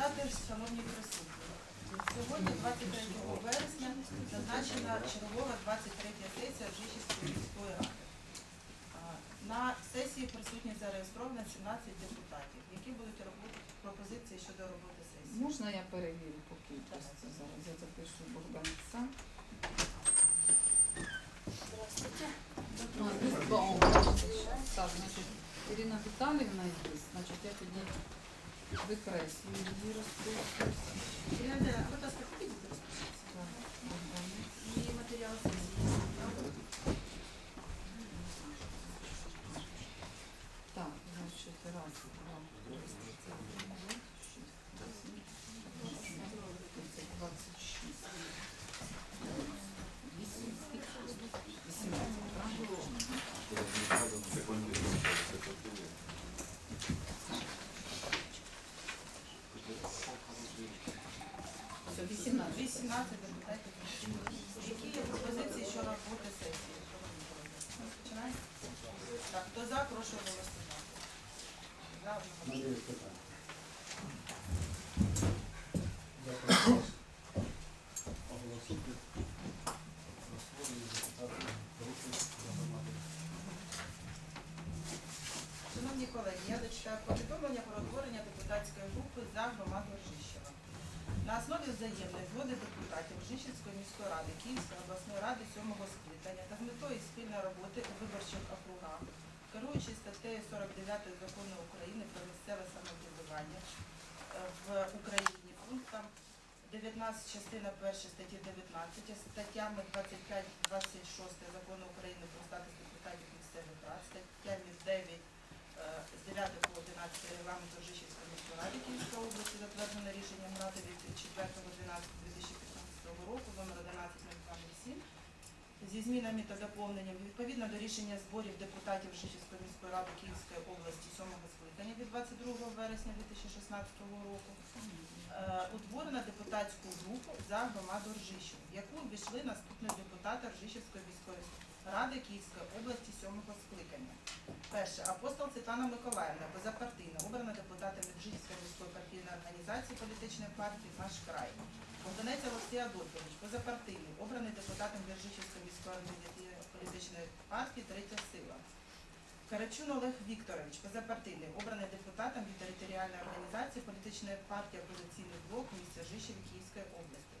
депутати, шановні присутні. Сьогодні, 23 вересня, назначена чергова 23 сесія Ржищівської міської ради. На сесії присутні зареєстровано 17 депутатів. Які будуть робити пропозиції щодо роботи сесії? Можна я перевірю по кількості зараз? Я запишу Богданця. Бізбаум. Так, значить, Ірина Віталіївна є, значить, я тоді викреслюю її розписку. А будь ласка. Так, Богданець. І матеріал сесії. Так, значить, раз, два, три, чотири, шість, вісім, дев'ять, двадцять шість. Вісім, вісімнадцять, правильно? Все, вісімнадцять. 18 депутатів. Які є пропозиції щодо роботи сесії? Розпочинаємо? Так, хто за, прошу голосувати. Дякую. Шановні колеги, я зачитаю повідомлення про утворення депутатської групи за громаду Ржищева. На основі взаємної згоди депутатів Ржищівської міської ради Київської обласної ради сьомого скликання та з метою спільної роботи у виборчих округах, керуючись статтею 49 закону України про місцеве самоврядування е, в Україні пунктам 19 частина 1 статті 19, статтями 25-26 закону України про статус депутатів місцевих рад, статтями 9 е, з 9 по 11 регламенту Ржищівської міської ради Київської області затверджено рішенням Ради від 4.12.2015 року номер 11.0207 зі змінами та доповненням відповідно до рішення зборів депутатів Ржищівської міської ради Київської області 7 скликання від 22 вересня 2016 року утворено депутатську групу за громаду Ржищів, в яку ввійшли наступні депутати Ржищівської міської ради Київської області 7 скликання. Перше. Апостол Світлана Миколаївна, позапартійна, обрана депутатом Ржищівської міської партійної організації політичної партії «Наш край». Богданець Олексій Адольфович, позапартійний, обраний депутатом Ржищівської міської організації політичної партії Третя сила. Карачун Олег Вікторович, позапартійний, обраний депутатом від територіальної організації політичної партії «Опозиційний блок» міста Ржищів Київської області.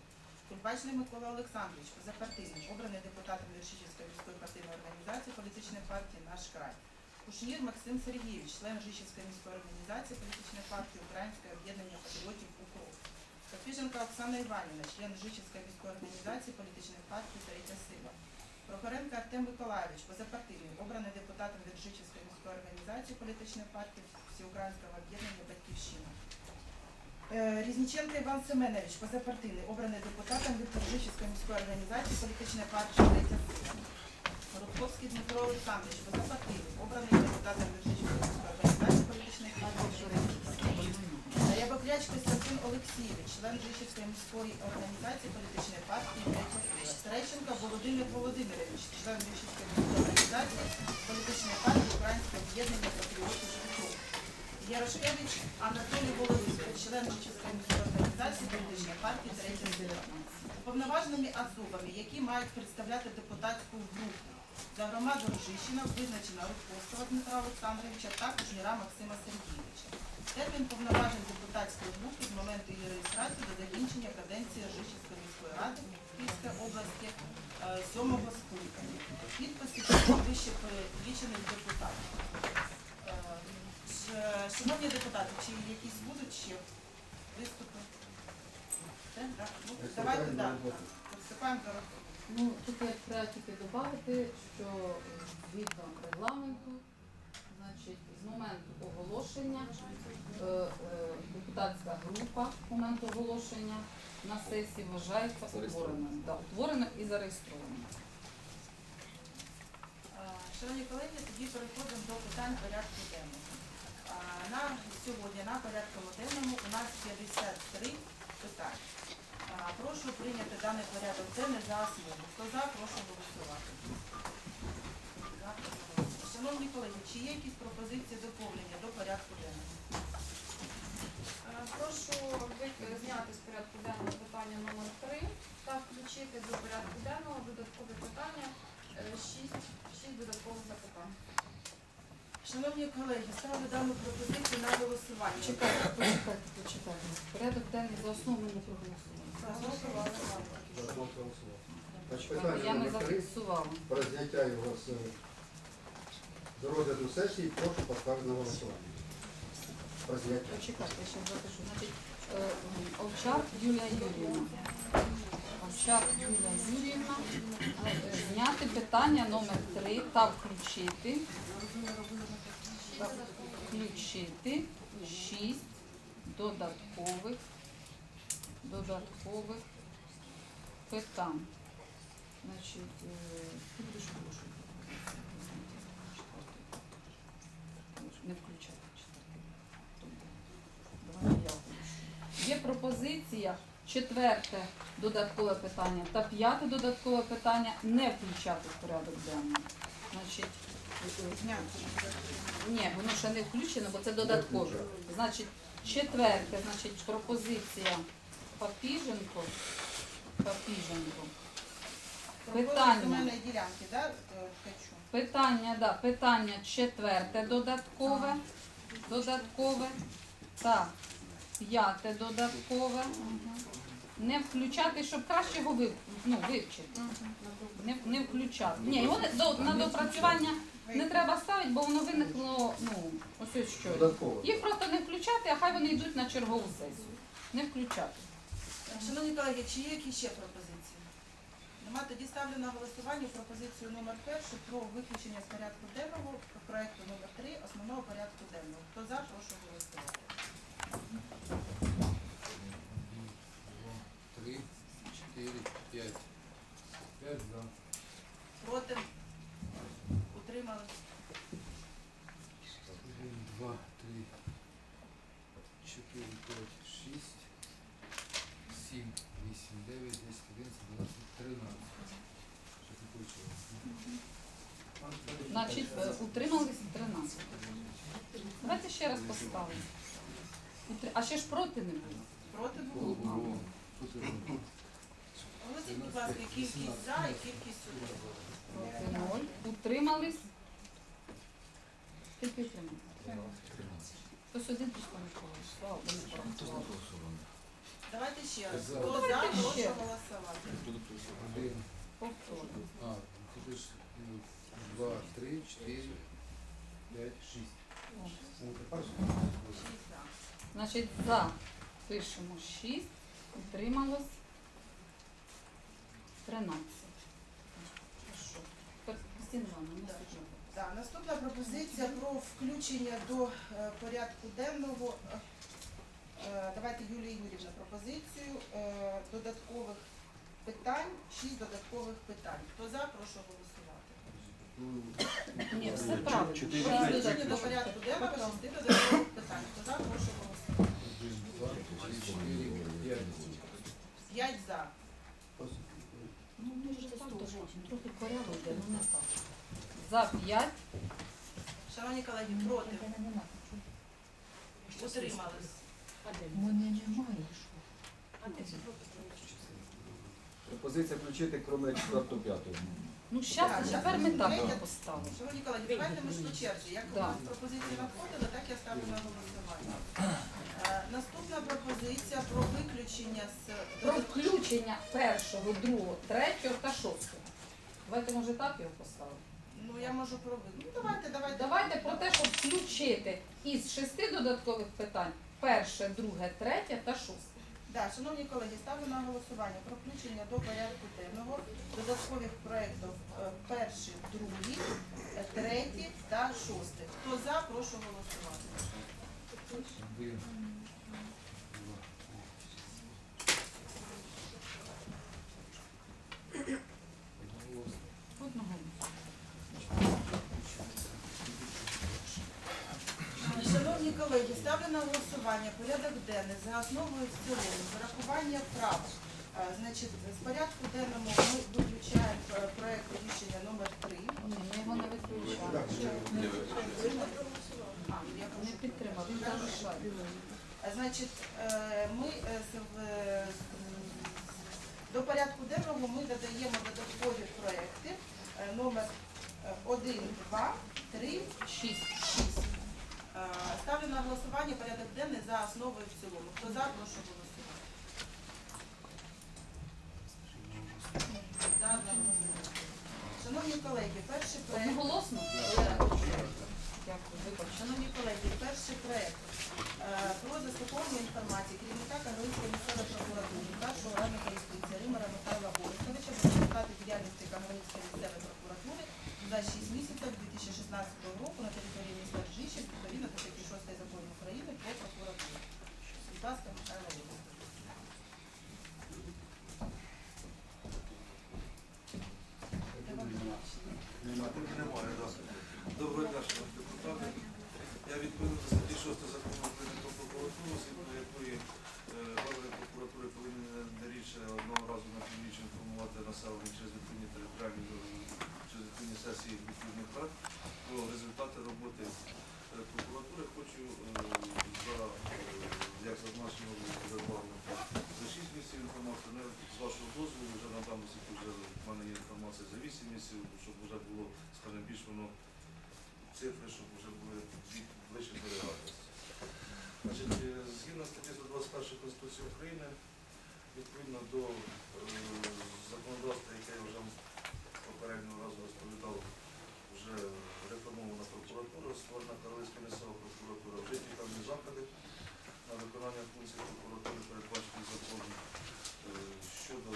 Кульбачний Микола Олександрович, позапартійний, обраний депутатом Ржищівської міської партійної організації політичної партії «Наш край». Кушнір Максим Сергійович, член Ржищівської міської організації політичної партії Українське об'єднання патріотів УКРОП. Капіженка Оксана Іванівна, член Ржищівської міської організації політичної партії Третя сила. Прохоренко Артем Миколаївич, позапартійний, обраний депутатом від Ржищівської міської організації політичної партії Всеукраїнського об'єднання Батьківщина. Е, Різніченко Іван Семенович, позапартійний, обраний депутатом від Ржищівської міської організації політичної партії Третя сила. Рудковський Дмитро Олександрович, позапартійний, обраний депутатом від Ржищівської міської організації політичної партії. Рябоклячко Сергій Олексійович, член Ржищівської міської організації політичної партії «Третя сила». Володимир Володимирович, член міської організації політичної партії Українське об'єднання патріотів «Житло». Ярошкевич Анатолій Володимирович, член Ржищівської міської організації політичної партії «Третя сила». Уповноваженими особами, які мають представляти депутатську групу за громаду Ржищина визначено Рудковського Дмитра Олександровича та Кужніра Максима Сергійовича. Термін повноважень депутатської групи з моменту її реєстрації до закінчення каденції Ржищівської міської ради Київської області е, сьомого скликання. Підписи вище перелічених депутатів. Е, Шановні депутати, чи якісь будуть ще виступи? Ну, Давайте так. Приступаємо до роботи. Ну, тут я треба тільки додати, що згідно регламенту, значить, з моменту оголошення е, е, депутатська група з моменту оголошення на сесії вважається утвореною. Да, утвореною і зареєстрованою. Е, Шановні колеги, тоді переходимо до питань порядку денного. Е, На сьогодні на порядку денному у нас 53 питання. Е, Прошу прийняти даний порядок денний за основу. Хто за, прошу голосувати. Шановні колеги, чи є якісь пропозиції доповнення до порядку денного? Прошу зняти з порядку денного питання номер 3 та включити до порядку денного додаткове питання е, 6, 6 додаткових запитань. Шановні колеги, ставлю дану пропозицію на голосування. Чекайте, почекайте, почекайте. Порядок денний за основу не проголосували. Я не зафіксувала. Про зняття його е, з розгляду сесії прошу поставити на голосування. Почекайте, ще запишу. Е, Овчар Юлія Юріївна. Овчар Юлія Юріївна. Е, Зняти питання номер 3 та включити. Включити 6 додаткових додаткових питань. Значить, е. Не включати четвертий. Давайте я оголошу. Є пропозиція четверте додаткове питання та п'яте додаткове питання не включати в порядок денний. Значить, ні, воно ще не включено, бо це додаткове. Значить, четверте, значить, пропозиція Папіженко. Папіженко. Питання. Ділянки, да, е, Питання, да, питання четверте додаткове, додаткове та п'яте додаткове. Не включати, щоб краще його вив, ну, вивчити. Не, не включати. Ні, його не, до, на допрацювання не треба ставити, бо воно виникло, ну, ось ось що. Додатково. Їх просто не включати, а хай вони йдуть на чергову сесію. Не включати. Шановні колеги, чи є якісь ще пропозиції? Нема, тоді ставлю на голосування пропозицію номер першу про виключення з порядку денного проекту номер 3 основного порядку денного. Хто за, прошу голосувати. Три, четыре, пять. П'ять за. Проти? Утримали? Один, два, три, четыре, пять, шесть, семь, восемь, девять, десять, одиннадцать, двенадцать, тринадцать. Что ты получилось? Значить, е, утримались 13. Давайте ще раз поставимо. А ще ж проти не було. Проти було? Тут будь ласка, кількість за і кількість утримали. Проти ноль. Утримались. Скільки утримались? Хтось один просто не проголосував. Давайте ще раз. Хто за, Давайте прошу ще. голосувати. один, Повторно. а, тут ж ну, два, три, четыре, пять. О. Тепер Шість за. Значить, за пишемо 6, утрималось 13. Хорошо. Тепер, Кристина Івановна, наступна. Так, наступна пропозиція про включення до е, порядку денного. е, Давайте Юлія Юрівна пропозицію е, додаткових питань, шість додаткових питань. Хто за, прошу голосувати. Ні, все правильно. Чотири. Включення до порядку денного шести додаткових питань. Хто за, прошу голосувати. Один, два, три, четыре, пять. П'ять за. Ну, може, так теж трохи порядок йде, ну не так. За 5, Шановні колеги, проти. Утримались. Пропозиція включити, крім 4-5. Ну зараз, Так, тепер ми так щас. поставимо. Шановні колеги, давайте ми ж по черзі. Як у Да. нас пропозиції надходили, так я ставлю на голосування. Е, Наступна пропозиція про виключення з Про включення першого, другого, третього та шостого. Давайте, може, так його поставимо. Ну я можу пробити. Ну давайте, давайте. Давайте про те, щоб включити із шести додаткових питань перше, друге, третє та шосте. Да, шановні колеги, ставлю на голосування про включення до порядку денного додаткових проєктів е, перший, другий, е, третій та шостий. Хто за, прошу голосувати. Один, два, три. Одноголосно. Одного. Шановні колеги, ставлю на голосування порядок денний за основою в цілому, з прав. Е, Значить, з порядку денному ми виключаємо е, проект рішення номер 3. Ні, ми його не виключаємо. Не підтримав, він залишає. Е, Значить, ми з- в- до порядку денного ми додаємо додаткові проекти номер 1, 2, 3, 6. Ставлю на голосування порядок денний за основу і в цілому. Хто за, прошу голосувати. За. Шановні колеги, перший проект. Одноголосно? Дякую, вибачте. Шановні колеги, перший проект е, про заслуховування інформації керівника Кагарлицької місцевої прокуратури, першого радника юстиції Римара Михайла Борисовича про результати діяльності Кагарлицької місцевої прокуратури за 6 місяців 2016 року на території міста Ржищів відповідно до статті 6 закону України про прокуратуру. Будь ласка, Михайло да. Доброго дня, шановні депутати. Я відповів до статті 6 закону України про прокуратуру, згідно якої е, органи прокуратури повинні не рідше одного разу на півріччя інформувати населення через відповідні територіальні через відповідні сесії відповідних рад про результати роботи е, прокуратури. Хочу е, за е, як зазначено в регламенті за 6 місяців інформацію, не з вашого дозволу, вже на даному секунду вже в є за 8 місяців, щоб вже було, скажімо, більш воно цифри, щоб вже були ближче до реальності. Значить, е, згідно статті 121 Конституції України, відповідно до е, законодавства, яке я вже вам попереднього разу розповідав, вже реформована прокуратура, створена Королевська місцева прокуратура, вже ті певні заходи на виконання функцій прокуратури, передбачені законом е, щодо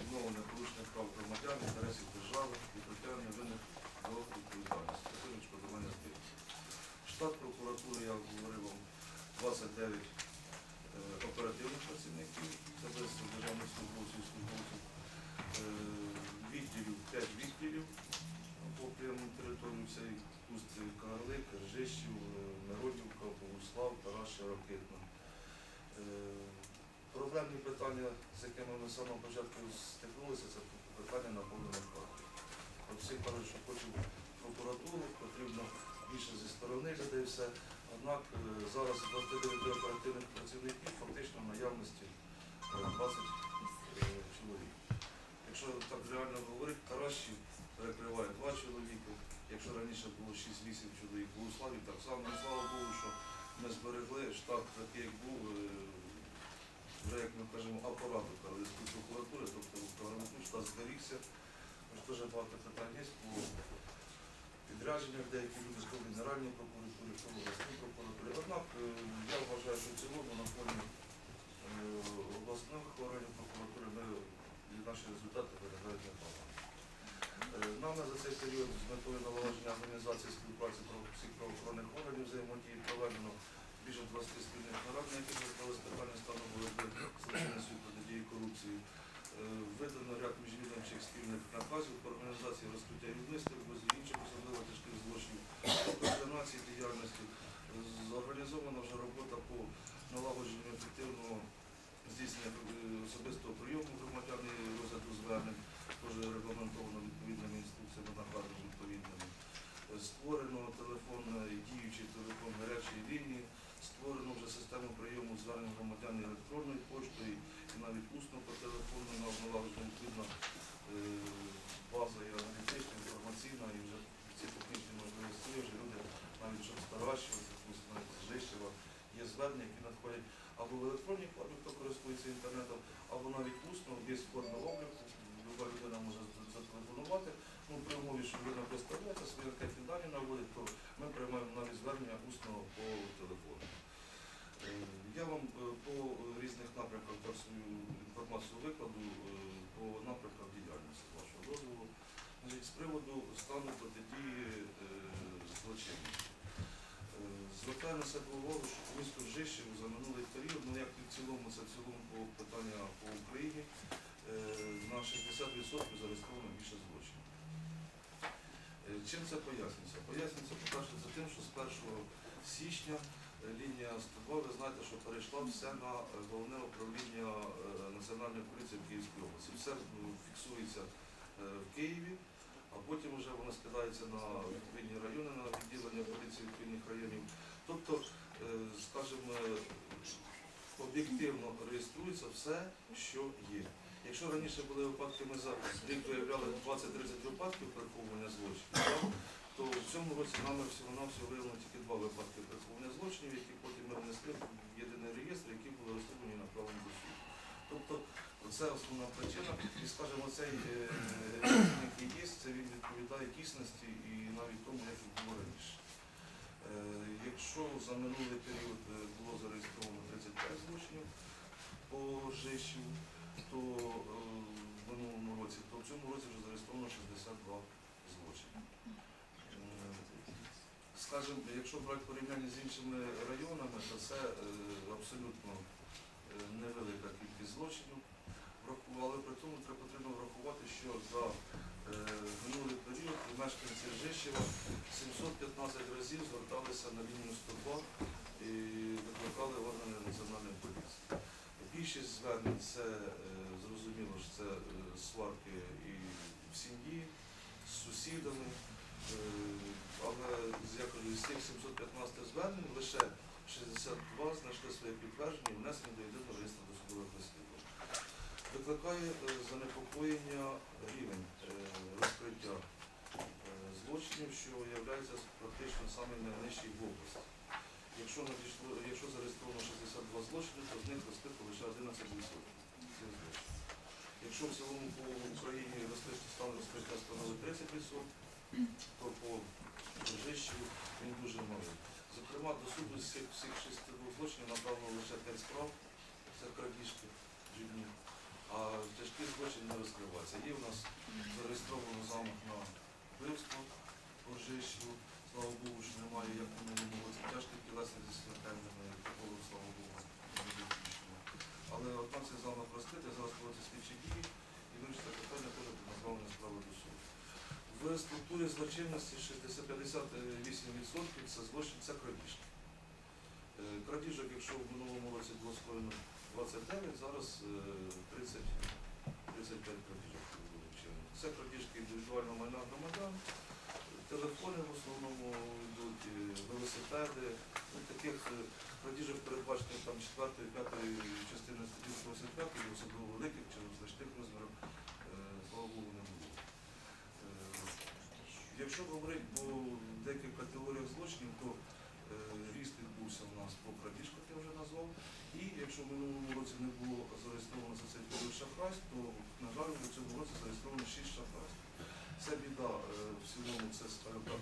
відновлення порушення прав громадян, інтересів держави і притягнення винних до відповідальності. Також відшкодування збитків. Штат прокуратури, я говорив вам, 29 е, оперативних працівників, це без державних службовців і службовців, е, відділів 5 відділів по прямій території всей Уст Кагарлик, Ржищів, е, Миронівка, Богуслав, Тараща, Ракитна. Е, Проблемні питання, з якими ми самого початку стикнулися, це питання наповнених. От всі кажуть, що хочуть прокуратуру, потрібно більше зі сторони людей все. Однак е, зараз 29 оперативних працівників фактично в наявності е, 20 е, чоловік. Якщо так реально говорити, Таращів перекриває 2 чоловіки. Якщо раніше було 6-8 чоловік, у Славі так само. Слава Богу, що ми зберегли штат такий, як був, е, вже, як ми кажемо, апарату Карлівської прокуратури, тобто Карлівську штат зберігся. Дуже багато питань є по підрядженнях, деякі люди з Генеральній прокуратурі, в обласній прокуратурі. Однак е, я вважаю, що в цілому на фоні е, обласних органів прокуратури ми наші результати виглядають непогано. Е, Нами за цей період з метою налагодження організації співпраці всіх правоохоронних органів взаємодії проведено більше 20 спільних нарад, на яких розглядалися питання стану боротьби з злочинністю протидії корупції. Е, Видано ряд міжвідомчих спільних наказів по організації розкриття юридичних без інших особливо тяжких злочинів, по координації діяльності. Зорганізована вже робота по налагодженню ефективного здійснення е, особистого прийому громадян і розгляду звернень, теж регламентовано відповідними інструкціями, наказами відповідними. Е, Створено телефон, е, діючий телефон гарячої лінії, створено вже систему прийому звернень громадян і електронною поштою, і навіть усно по телефону на налагоджена відповідна е, база і аналітична, інформаційна, і вже ці технічні можливості є, вже люди навіть щоб старащого, навіть з Жищева, є звернення, які надходять або в електронній формі, хто користується інтернетом, або навіть усно, є форма обліку, люба людина може за- зателефонувати. Ну, при умові, що людина представляється, свої анкетні дані наводить, то ми приймаємо навіть звернення усно по телефону. Е, Я вам е, по різних напрямках дав свою інформацію викладу е, по напрямках діяльності з вашого дозволу. З приводу стану протидії е. Е, Звертаю на увагу, що по місту Жишів за минулий період, ну як і в цілому, це в цілому по питання по Україні, е, на 60% зареєстровано більше злочинів. Е, Чим це пояснюється? Пояснюється, по-перше, за тим, що з 1 січня е, лінія 102, ви знаєте, що перейшла все на головне управління е, Національної поліції в Київській області. Все фіксується е, в Києві, а потім вже воно скидається на відповідні райони, на відділення поліції відповідних районів. Тобто, е, скажімо, об'єктивно реєструється все, що є. Якщо раніше були випадки, ми за рік виявляли 20-30 випадків приховування злочинів, то в цьому році нами всього навсього виявлено тільки два випадки приховування уточнень, які потім ми внесли в єдиний реєстр, які були розслідувані на правому суду. Тобто це основна причина, і скажімо, цей е, рішення, який є, це він відповідає дійсності і навіть тому, як він було раніше. Е, якщо за минулий період е, було зареєстровано 35 злочинів по Жищу, то в минулому році, то в цьому році вже зареєстровано 62 злочини. Скажімо, якщо брати порівняння з іншими районами, то це е, абсолютно е, невелика кількість злочинів. Але при тому треба потрібно врахувати, що за е, минулий період мешканці Ржищева 715 разів зверталися на лінію 102 і викликали органи національної поліції. Більшість звернень це зрозуміло, що це сварки і в сім'ї, з сусідами. Але якої з цих 715 звернень лише 62 знайшли своє підтвердження і внесені до єдиного реєстру досудових розслідувань. Викликає е, занепокоєння рівень е, розкриття е, злочинів, що є практично самий найнижчий в області. Якщо надійшло, якщо зареєстровано 62 злочини, то з них розкрито лише 11% цих злочинів. Якщо в цілому по Україні розкрито стан розкриття становить 30%, то по Жищу він дуже малий. Зокрема, до суду з всіх 62 злочинів направлено лише 5 справ, це крадіжки дрібні, а тяжкі злочини не розкриваються. Є у нас зареєстровано замах на вбивство по слава Богу, що немає, як в минулому році, тяжких тілесних зі смертельними такого, слава Богу, не допущено. Але однак цей замах розкритий, зараз проводяться слідчі дії, і вирішиться питання теж під справи до суду. Структурі злочинності 60 58% це злочин, це крадіжки. Е, Крадіжок, якщо в минулому році було скоєно 29, зараз е, 30, 35 крадіжок вчинено. Це крадіжки індивідуального майна громадян, телефони в основному йдуть, е, велосипеди. Ну, таких е, крадіжок передбачених там 4 5 частини статті 85, особливо великих чи значних розмірів, е, слава Богу, не було. Е, Якщо говорити по деяких категоріях злочинів, то е, ріст відбувся у нас по крадіжках, я вже назвав. І якщо в минулому році не було зареєстровано за цей період шахрайств, то, на жаль, в цьому році зареєстровано 6 шахрайств. Це біда е, в цілому, це так,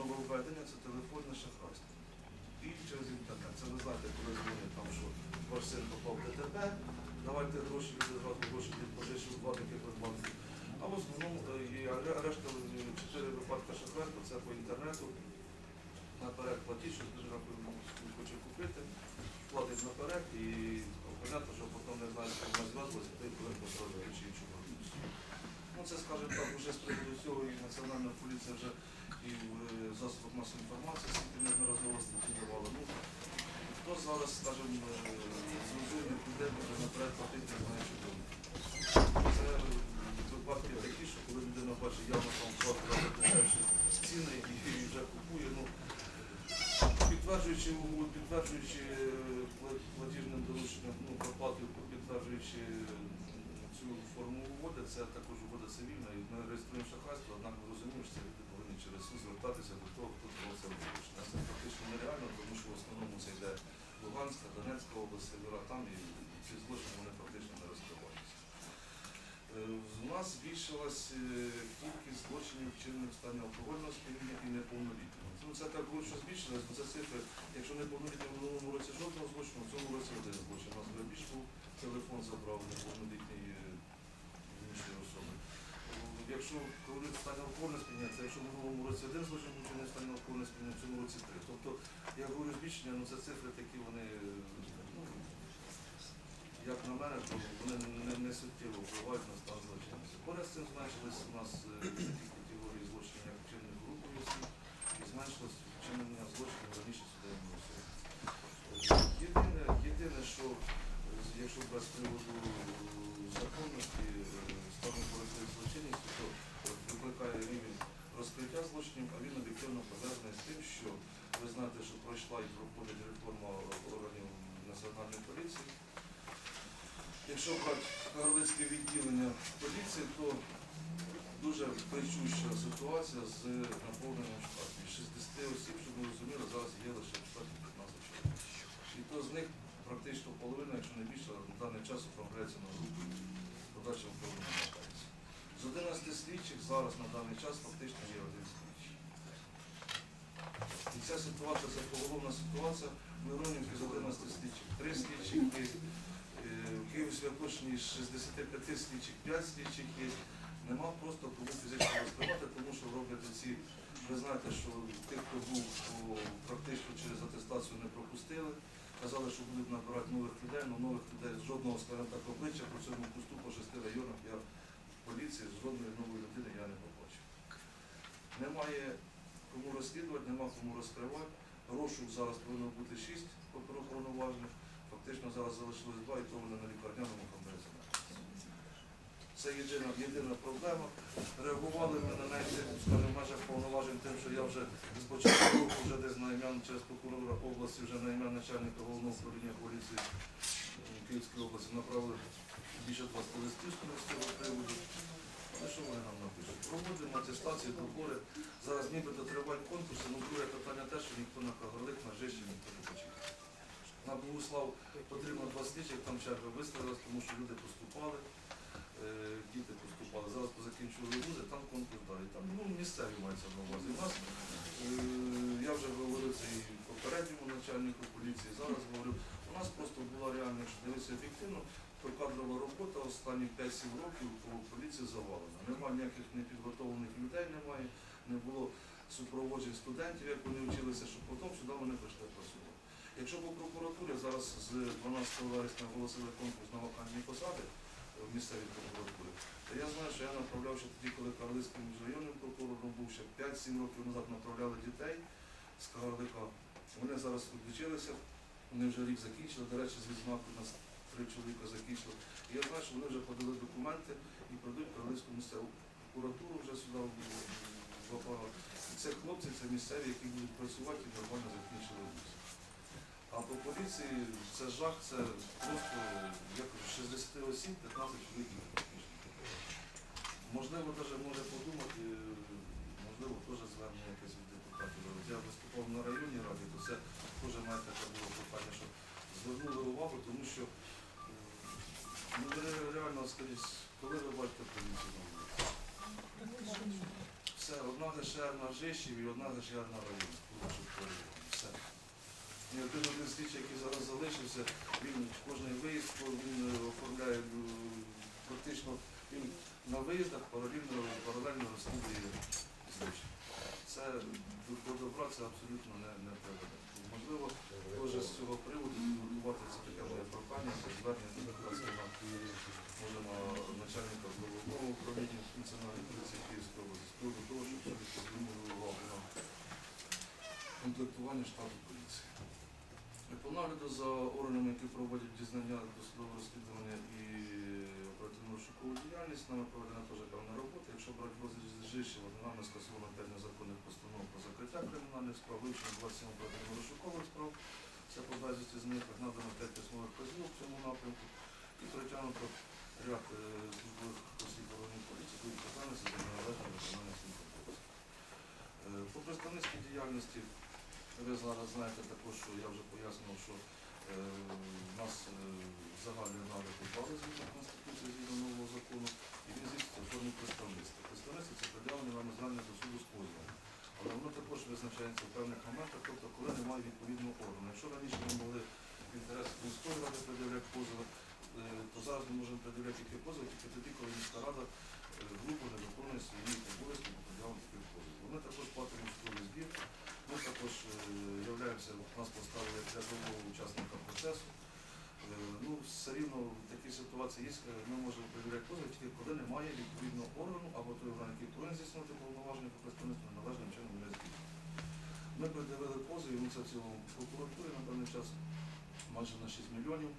нововведення, це телефонне шахрайство. І через інтернет. Це ви знаєте, коли дзвонять там, що ваш син попав в ДТП, давайте гроші зразу гроші від пожежі. А е, і ре- решта е, чотири випадки шахрайства це по інтернету. Наперед платить, що дуже рахуємо, хоче купити, платить наперед і ну, понятно, що потім не знає, що вона зв'язувалася, ти коли постраждає чи продукцію. Ну це, скажімо так, вже з приводу цього і Національна поліція вже і в е, засобах масової інформації неодноразово статті давала. Ну, хто зараз, скажімо, е, зрозуміє, піде вже наперед платити, не знає, що буде. Випадки такі, що коли людина бачить явно там платить ціни і вже купує, ну, підтверджуючи підтверджуючи е, платіжним дорученням, ну, проплату, підтверджуючи цю форму угоди, це також угода цивільна, і ми реєструємо шахрайство, однак ми розуміємо, що це люди повинні через суд звертатися до того, хто зробив це вилучення. Це практично нереально, тому що в основному це йде Луганська, Донецька область, Севера, там і ці злочини вони практично не розкриваються. Е, У нас збільшилась е, кількість злочинів вчинених в стані алкогольного сп'яніння і неповнолітнього. Ну, це так говорить, що збільшилось, бо це цифри, якщо неповнолітній в минулому році жодного злочину, в цьому році один злочин. У нас грабіж був, телефон забрав неповнолітній е, іншої особи. Якщо говорити стані алкогольного сп'яніння, це якщо в минулому році один злочин вчинений в стані алкогольного в цьому році три. Тобто, я говорю збільшення, ну це цифри такі, вони, е, ну, як на мене, вони не, не суттєво впливають на стан злочинності. Поряд з цим зменшились у нас е, такі категорії злочинів, як вчинення групою осіб, і зменшилось вчинення злочинів раніше судовими особами. Єдине, єдине, що е, якщо без приводу законності е, стану боротьби злочинністю, то е, викликає рівень розкриття злочинів, а він об'єктивно пов'язаний з тим, що ви знаєте, що пройшла і проходить реформа органів національної поліції. Якщо брати Кагарлицьке відділення поліції, то дуже кричуща ситуація з наповненням штатів. 60 осіб, щоб ми розуміли, зараз є лише в штаті 15 чоловік. І то з них практично половина, якщо не більше, на даний час управляється на групу подальшого управління вакансії. З 11 слідчих зараз на даний час фактично є один слідчий. І ця ситуація, це поголовна ситуація, ми з 11 слідчих, 3 слідчих. В Києво-Святошині з 65 слідчих 5 слідчих є. Нема просто кому фізично розкривати, тому що роблять ці. Ви знаєте, що тих, хто був практично через атестацію не пропустили. Казали, що будуть набирати нових людей, але нових людей жодного, скажімо обличчя по цьому кусту по шести районах я в поліції жодної нової людини я не побачив. Немає кому розслідувати, нема кому розкривати. Розшук зараз повинно бути шість повноважних. Фактично зараз залишилось два, і то вони на лікарняному комплексі. Це єдина, єдина проблема. Реагували ми на неї, скажімо, в межах повноважень тим, що я вже з початку року вже десь на ім'я через прокурора області, вже на ім'я начальника головного управління поліції е, Київської області направили більше 20 листів з цього приводу. Але що вони нам напишуть? Проводимо атестації, добори. Зараз нібито тривають конкурси, ну друге питання те, що ніхто на Кагарлик, на Жищі ніхто не хоче. На Богуслав потрібно два слідчих, там черга виставилась, тому що люди поступали, е, діти поступали. Зараз позакінчували вузи, там конкурс далі. Там ну, місцеві мається на увазі. У нас, е, я вже говорив це і попередньому начальнику поліції, зараз говорю, у нас просто була реально, якщо дивитися об'єктивно, то кадрова робота останні 5-7 років по поліції завалена. Немає ніяких непідготовлених людей, немає, не було супроводжень студентів, як вони вчилися, щоб потім сюди вони прийшли працювати. Якщо по прокуратурі зараз з 12 вересня оголосили конкурс на вакантні посади в місцевій прокуратурі, то я знаю, що я направляв ще тоді, коли Карлицьким міжрайонним прокурором був ще 5-7 років назад направляли дітей з Карлика. Вони зараз відлічилися, вони вже рік закінчили, до речі, з відзнаку у нас три чоловіка закінчили. І я знаю, що вони вже подали документи і пройдуть Карлицьку місцеву прокуратуру вже сюди в. Це хлопці, це місцеві, які будуть працювати і нормально закінчили вуз. А по поліції це жах, це просто я кажу, 60 осіб, 15 чоловік. Можливо, навіть може подумати, можливо, теж звернення якесь від депутатів. Я виступав на районній раді, то це теж має таке було питання, що звернули увагу, тому що ну, реально скажіть, коли ви бачите поліцію на вулиці? Все, одна ГШР на Жишів і одна ГШР на районі. Один слідчий, який зараз залишився, він кожний виїзд він е, оформляє е, практично він на виїздах паралельно, паралельно розслідує злочин. Це до, до добра це абсолютно не, не приведе. Можливо, теж з цього приводу готувати це таке моє прохання, це звернення до на начальника головного управління національної поліції Київської області з того, щоб все-таки увагу на комплектування штату поліції. По за органами, які проводять дізнання, досудове розслідування і оперативно-розшукову діяльність, нами проведена теж певна робота. Якщо брати Жишева, нами скасовано 5 незаконних постанов про закриття кримінальних справ, вивчено 27 оперативно-розшукових справ, це по базі з них надано 5 письмових вказівок в цьому напрямку і притягнуто ряд е, службових осіб органів поліції, які притягнуться за неналежне виконання обов'язків. Е, По представницькій діяльності ви зараз знаєте також, що я вже пояснював, що е, у нас е, загальний нагляд упали згідно Конституції, згідно нового закону, і він здійснюється в формі представництва. Представництво це пред'явлення нам звернення до суду з позовом. Але воно також визначається в певних моментах, тобто коли немає відповідного органу. Якщо раніше ми могли в інтересі міської ради пред'являти позови, е, то зараз ми можемо пред'являти тільки позови, тільки тоді, коли міська рада група не виконує свої обов'язки по пред'явленню таких Вони також платимо судовий збір. Ми також е, являємося, нас поставили як рядового учасника процесу. Е, Ну, все рівно в такій ситуації є, е, ми можемо перевіряти позов тільки коли немає відповідного органу або той орган, який повинен здійснювати повноваження по представництву належним чином не здійснює. Ми придивили позов, і ми це в цілому прокуратурі на даний час майже на 6 мільйонів.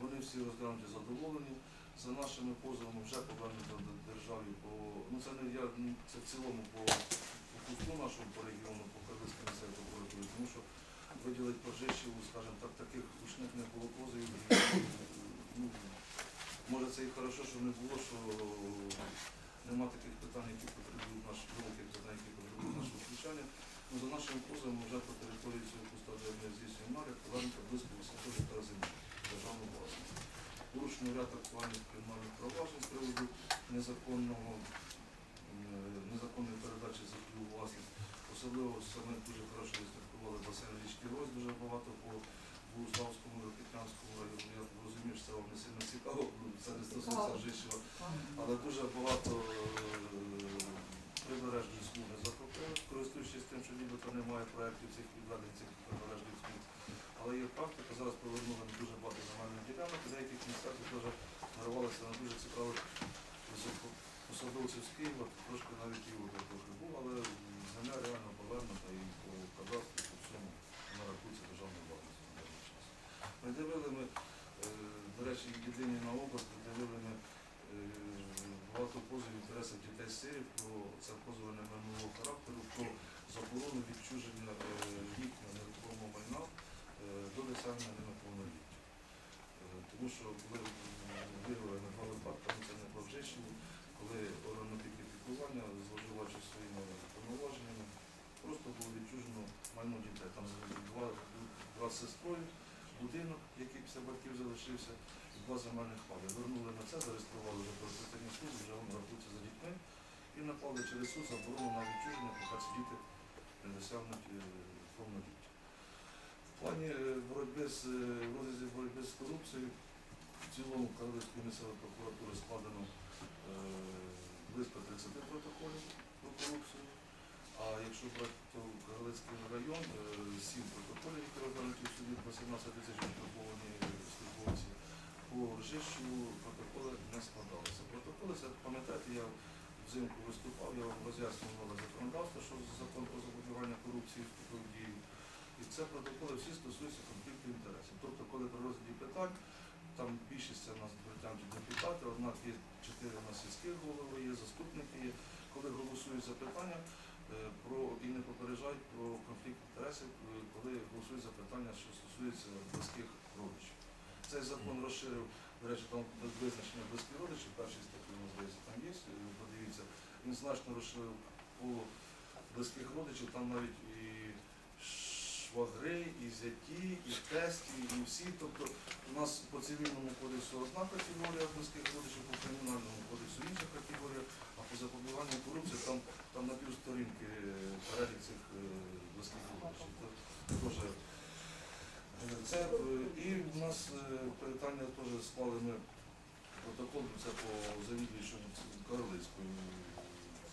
Вони всі розглянуті задоволені. За нашими позовами вже повернуто до державі по ну це не я це в цілому по, по кусту нашому по регіону, по Киргизькій місцевій прокуратурі, тому що виділити по скажімо так, таких гучних не було позовів. Ну, може це і хорошо, що не було, що нема таких питань, які потребують наш великих питань, які потребують нашого втручання. Ну, за нашими позовами вже по території цього куста, де ми здійснюємо нагляд, повернуто близько 800 гектар землі державного власності. Порушено ряд актуальних кримінальних проваджень з приводу незаконного м, Особливо саме дуже хорошо відстрахували басейн річки Рось, дуже багато по Богуславському, Рокітянському району. Я розумію, що це вам не сильно цікаво, це не стосується Жишева. Але дуже багато е, прибережних смуг не захопили, користуючись тим, що нібито немає проєктів цих відведень цих прибережних смуг. Але є практика, зараз повернули дуже багато земельних ділянок, в деяких місцях теж нарвалися на дуже цікавих посадовців з Києва, трошки навіть і трохи був, але земля реально повернута і по кадастру, по всьому вона рахується державною власністю на даний час. Ми дивили ми, е, до речі, єдині на область, ми дивили ми е, багато позовів інтересів дітей сирів про це позови не минулого характеру, про заборону відчуження е, їхнього нерухомого майна е, до досягнення ними повноліття. Е, Тому що коли виявили на два випадки, це не про Вжищину, коли було відчужено майно дітей. Там два, два сестрою, будинок, який після батьків залишився, і два земельних паї. Вернули на це, зареєстрували вже перекриття суд, вже вони рахуються за дітьми і наклали через суд заборону на відчуження, поки ці діти не досягнуть е, повноліття. В плані е, боротьби з е, розрізі боротьби з корупцією в цілому Карлицької місцевої прокуратури складено близько 30 протоколів про корупцію. А якщо брати то Карлицький район, е, 7 протоколів, розглянуті в суді, про 17 тисяч штрафовані службовці. По Ржищу протоколи не складалися. Протоколи, пам'ятаєте, я взимку виступав, я вам роз'яснював законодавство, що закон про запобігання корупції вступив дію. І це протоколи всі стосуються конфлікту інтересів. Тобто, коли при розгляді питань, там більшість у нас притягнуті депутати, однак є чотири у нас сільських голови, є заступники, є. коли голосують за питання про і не попереджають про конфлікт інтересів, е, коли голосують за питання, що стосується близьких родичів. Цей закон розширив, до речі, там визначення близьких родичів, перший статті, здається, там є, е, подивіться, він значно розширив по близьких родичів, там навіть і швагри, і зяті, і тесті, і всі. Тобто у нас по цивільному кодексу одна категорія близьких родичів, по кримінальному кодексу інша категорія, по запобіганню корупції там, там на півсторінки е, перелік цих е, близьких родичів. Це е, е, і в нас питання теж склали ми протокол, це по завідувачу Карлицької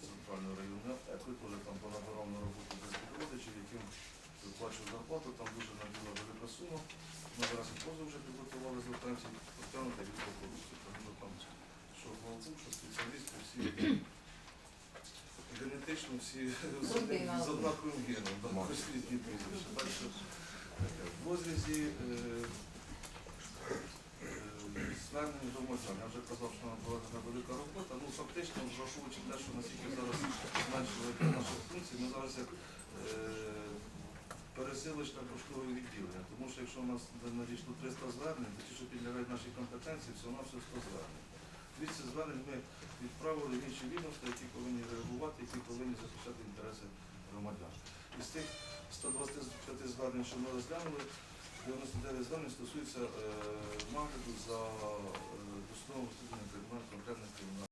центральної районної аптеки, теж там понабирав на роботу близьких яким виплачував зарплату, там дуже наділа велика сума. Ми зараз позов вже підготували, звертаємося потягнути від корупції. Тому там, що спеціалісти, всі генетично всі з з однаковим геном, різні прізвища. Так що таке. В розрізі е, е, звернень громадян. Я вже казав, що нам проведена велика робота. Ну, фактично, враховуючи те, що наскільки зараз зменшили наших функцій, ми зараз як е, пересилочне поштове відділення. Тому що якщо у нас надійшло 300 звернень, то ті, що підлягають нашій компетенції, всього на все 100 звернень. Звідси звернень ми відправили в інші відомства, які повинні реагувати, які повинні захищати інтереси громадян. Із тих 125 звернень, що ми розглянули, 99 звернень стосується е, нагляду за е, достановою студентів кримінальних кримінальних